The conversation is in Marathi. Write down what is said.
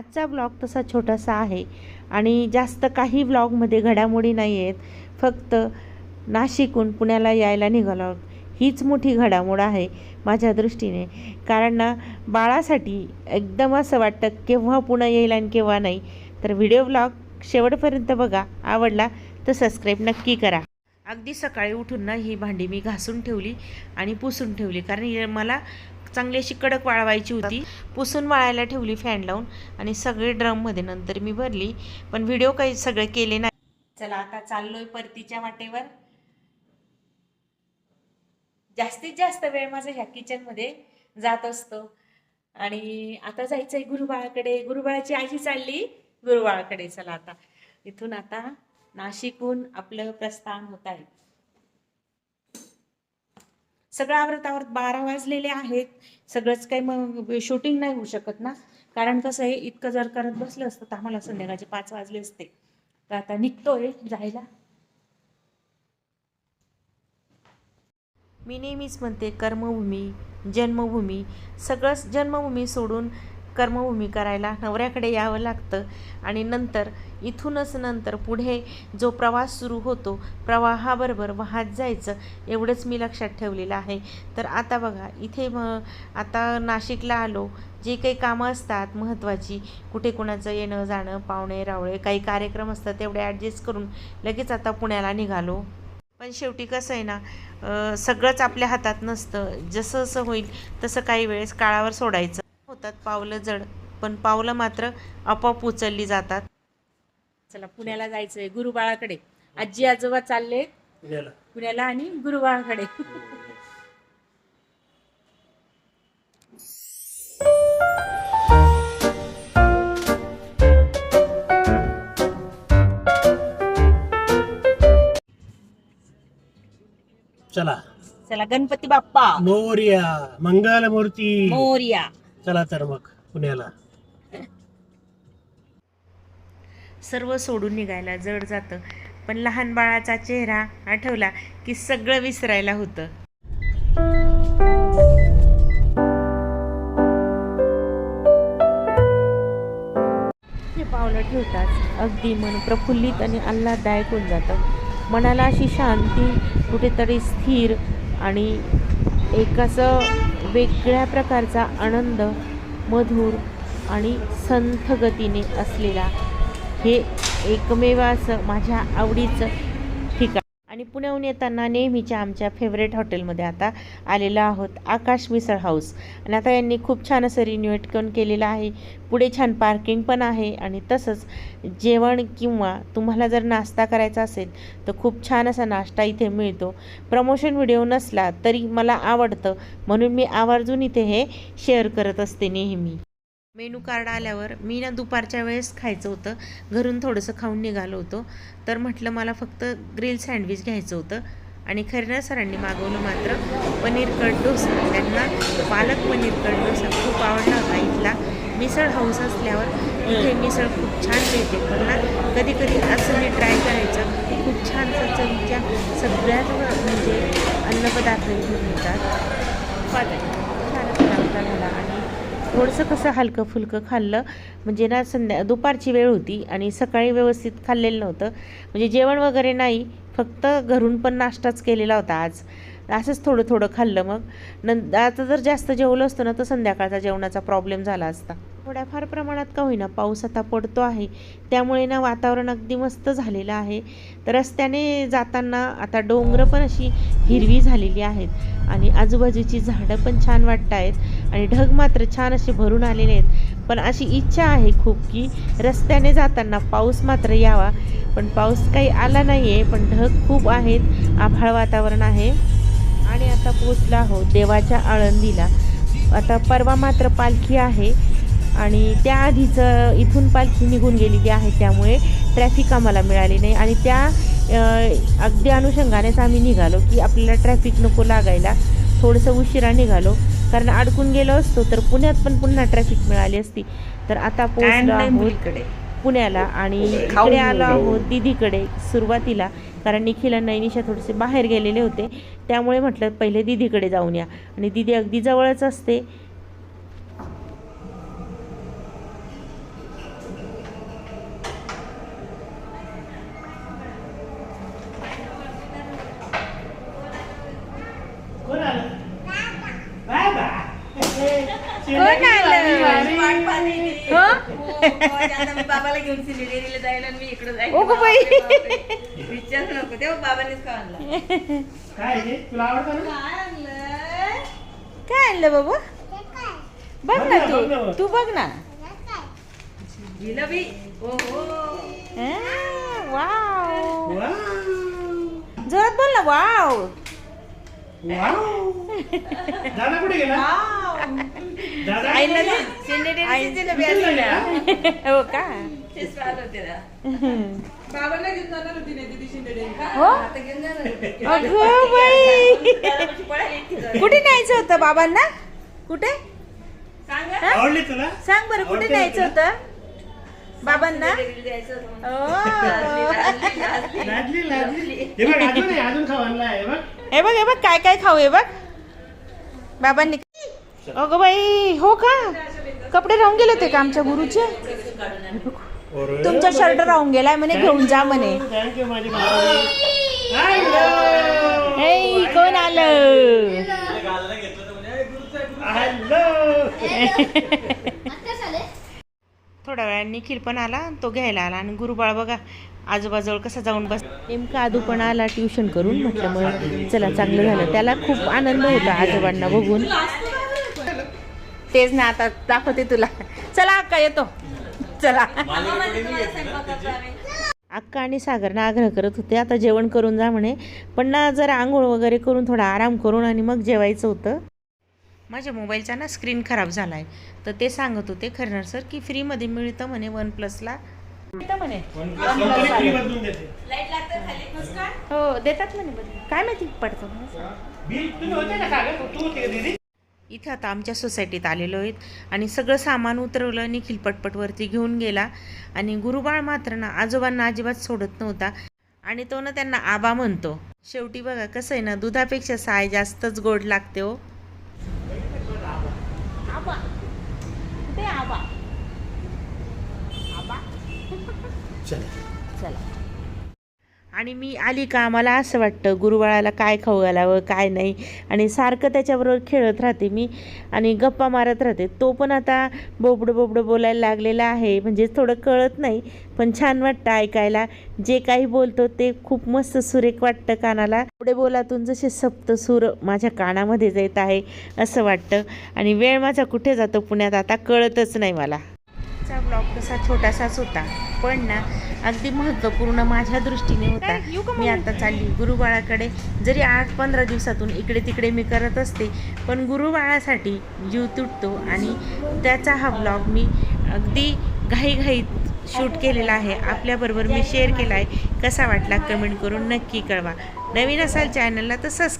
आजचा ब्लॉग तसा छोटासा आहे आणि जास्त काही ब्लॉगमध्ये घडामोडी नाही आहेत. फक्त नाशिकहून पुण्याला यायला निघालो हीच मोठी घडामोड आहे माझ्या दृष्टीने. कारण ना बाळासाठी एकदम असं वाटतं केव्हा पुन्हा येईल आणि केव्हा नाही. तर व्हिडिओ ब्लॉग शेवटपर्यंत बघा. आवडला तर सबस्क्राईब नक्की करा. अगदी सकाळी उठून ना ही भांडी मी घासून ठेवली आणि पुसून ठेवली. कारण मला चांगली अशी कडक वाळवायची होती. पुसून वाळायला ठेवली फॅन लावून आणि सगळे ड्रममध्ये नंतर मी भरली. पण व्हिडिओ काही सगळे केले नाही. चला आता चाललोय परतीच्या वाटेवर. जास्तीत जास्त वेळ माझा ह्या किचनमध्ये जात असतो. आणि आता जायचंय गुरुबाळाकडे. गुरुबाळाची आजी चालली. गुरुबाळाकडे चला आता. इथून आता नाशिकहून आपलं प्रस्थान होत आहे. सगळं आवरतावर बारा वाजलेले आहेत. सगळंच काही मग शूटिंग नाही होऊ शकत ना. कारण कसं आहे इतकं जर करत बसलं असतं तर आम्हाला संध्याकाळचे पाच वाजले असते. तर आता निघतोय जायला. मी नेहमीच म्हणते कर्मभूमी जन्मभूमी सगळंच जन्मभूमी सोडून कर्मभूमी करायला नवऱ्याकडे यावं लागतं. आणि नंतर इथूनच नंतर पुढे जो प्रवास सुरू होतो प्रवाहाबरोबर वाहत जायचं एवढंच मी लक्षात ठेवलेलं आहे. तर आता बघा इथे मग आता नाशिकला आलो जे काही कामं असतात महत्त्वाची कुठे कुणाचं येणं जाणं पाहुणे रावळे काही कार्यक्रम असतात तेवढे ॲडजस्ट करून लगेच आता पुण्याला निघालो. पण शेवटी कसं आहे ना सगळंच आपल्या हातात नसतं. जसं जसं होईल तसं काही वेळेस काळावर सोडायचं. होतात पावलं जड पण पावलं मात्र आपोआप उचलली जातात. चला पुण्याला जायचंय गुरुबाळाकडे. आजी आजोबा चालले पुण्याला. पुण्याला आणि गुरुबाळाकडे. चला. चला गणपती बाप्पा. मोर्या मंगलमूर्ती. मोर्या. चला तर मग पुण्याला. सर्व सोडून निघायला जड जातं. पण लहान बाळाचा चेहरा आठवला की सगळं विसरायला होतं. हे पावलं ठेवताच अगदी मन प्रफुल्लित आणि आल्हाददायक होऊन जातं. मनाला अशी शांती कुठेतरी स्थिर आणि एक असं वेगळ्या प्रकारचा आनंद मधुर आणि संथ गतीने असलेला हे एकमेव असं माझ्या आवडीचं आणि पुण्याहून येताना नेहमीच्या आमच्या फेवरेट हॉटेलमध्ये आता आलेलो आहोत आकाश मिसळ हाऊस आणि आता यांनी खूप छान असं रिन्युएट करून केलेलं आहे. पुढे छान पार्किंग पण आहे आणि तसंच जेवण किंवा तुम्हाला जर नाश्ता करायचा असेल तर खूप छान असा नाश्ता इथे मिळतो. प्रमोशन व्हिडिओ नसला तरी मला आवडतं म्हणून मी आवर्जून इथे हे शेअर करत असते नेहमी. मेनू कार्ड आल्यावर मी ना दुपारच्या वेळेस खायचं होतं. घरून थोडंसं खाऊन निघालो होतो. तर म्हटलं मला फक्त ग्रिल सँडविच घ्यायचं होतं. आणि खैरना सरांनी मागवलं मात्र पनीर कट डोसा. त्यांना पालक पनीर कट डोसा खूप आवडला होता इथला. मिसळ हाऊस असल्यावर इथे मिसळ खूप छान मिळते. पण ना कधी कधी असं मी ट्राय करायचं. खूप छान चवीच्या सगळ्याच म्हणजे अन्नपदार्थ इथे मिळतात छान असा नाश्ता झाला आणि थोडंसं कसं हलकं फुलकं खाल्लं. म्हणजे ना संध्या दुपारची वेळ होती आणि सकाळी व्यवस्थित खाल्लेलं नव्हतं. म्हणजे जेवण वगैरे नाही फक्त घरून पण नाश्ताच केलेला होता आज. असंच थोडं थोडं खाल्लं मग. नं आता जर जास्त जेवलं असतं ना तर संध्याकाळचा जेवणाचा प्रॉब्लेम झाला असता. थोड्याफार प्रमाणात का होईना पाऊस आता पडतो आहे. त्यामुळे ना वातावरण अगदी मस्त झालेलं आहे. तर रस्त्याने जाताना आता डोंगरं पण अशी हिरवी झालेली आहेत. आणि आजूबाजूची झाडं पण छान वाटत आहेत. आणि ढग मात्र छान असे भरून आलेले आहेत. पण अशी इच्छा आहे खूप की रस्त्याने जाताना पाऊस मात्र यावा. पण पाऊस काही आला नाही आहे पण ढग खूप आहेत. आभाळ वातावरण आहे. आणि आता पोचला आहोत देवाच्या आळंदीला. आता परवा मात्र पालखी आहे. आणि त्याआधीच इथून पालखी निघून गेलेली आहे त्यामुळे ट्रॅफिक आम्हाला मिळाली नाही. आणि त्या अगदी अनुषंगानेच आम्ही निघालो की आपल्याला ट्रॅफिक नको लागायला. थोडंसं उशिरा निघालो. कारण अडकून गेलो असतो तर पुण्यात पण पुन्हा ट्रॅफिक मिळाली असती. तर आता पोहोचलो आहोत पुण्याला आणि इकडे आलो आहोत दिदीकडे सुरुवातीला. कारण निखिल आणि नैनिशा थोडेसे बाहेर गेलेले होते. त्यामुळे म्हटलं पहिले दिदीकडे जाऊन या. आणि दिदी अगदी जवळच असते. कोण आलं हो बाबाला घेऊन सिलेडरीला जायला आणि मी इकडे ओ गो बाई. विचारू नको तेव्हा बाबानेच का आणला. काय आहे ते? तुला आवडतं ना? काय आणलं? बाबा? बघ ना बघ ना, बघ ना. तू तू बघ ना. जिलेबी. हो हा, वाव. वाव. जोरात बोल ना वाव. वाव. दादा कुठे गेला? आईला हो का? घेऊन जाणार होती दिदी शिंदे हो? बाई. कुठे न्यायचं होतं बाबांना? कुठे? सांगा. बरं कुठे न्यायचं? होतं? बाबांना? हे हे बघ हे बघ काय काय खाऊ हे बघ. बाबांनी अगं बाई हो का? कपडे राहून गेले होते का आमच्या गुरुचे? तुमचा शर्ट राहून गेलाय म्हणे घेऊन जा म्हणे. हे कोण आलं? थोड्या वेळाने निखिल पण आला तो घ्यायला आला आणि गुरुबाळ बघा आजोबाजवळ कसा जाऊन बस नेमका आदू पण आला ट्युशन करून म्हटलं मग चला चांगलं झालं. त्याला खूप आनंद होता आजोबांना बघून. तेच ना आता दाखवते तुला. चला अक्का येतो. चला. अक्का आणि सागरनं आग्रह करत होते आता जेवण करून जा म्हणे. पण ना जरा आंघोळ वगैरे करून थोडा आराम करून आणि मग जेवायचं होतं. माझ्या मोबाईलचा ना स्क्रीन खराब झाला आहे तर ते सांगत होते खरं सर की फ्रीमध्ये मिळतं म्हणे वन प्लसला मिळतं म्हणे. हो देतात म्हणे काय माहिती पडतं. इथं आता आमच्या सोसायटीत आलेलो आहेत. आणि सगळं सामान उतरवलं निखिल पटपटवरती घेऊन गेला. आणि गुरुबाळ मात्र ना आजोबांना अजिबात सोडत नव्हता. आणि तो ना त्यांना आबा म्हणतो. शेवटी बघा कसं आहे ना दुधापेक्षा साय जास्तच गोड लागते हो. आबा. कुठे आबा? आबा? चला. चला. आणि मी आली का मला असं वाटतं गुरुबाळाला काय खाऊ घालावं काय नाही. आणि सारखं त्याच्याबरोबर खेळत राहते मी आणि गप्पा मारत राहते. तो पण आता बोबडं बोबडं बोलायला लागलेला आहे म्हणजे थोडं कळत नाही पण छान वाटतं ऐकायला. जे काही बोलतो ते खूप मस्त सुरेख वाटतं कानाला. पुढे बोलातून जसे सप्त सूर माझ्या कानामध्ये येत आहे असं वाटतं. आणि वेळ माझा कुठे जातो पुण्यात आता कळतच नाही मला. आजचा ब्लॉग तसा छोटासाच होता. पण ना अगदी महत्त्वपूर्ण माझ्या दृष्टीने होता. मी आता चालली गुरुबाळाकडे. जरी आठ पंधरा दिवसातून इकडे तिकडे मी करत असते पण गुरुबाळासाठी जीव तुटतो आणि त्याचा हा ब्लॉग मी अगदी घाईघाईत शूट केलेला आहे. आपल्याबरोबर मी शेअर केला आहे. कसा वाटला कमेंट करून नक्की कळवा. नवीन असाल चॅनलला तर सबस्क्राईब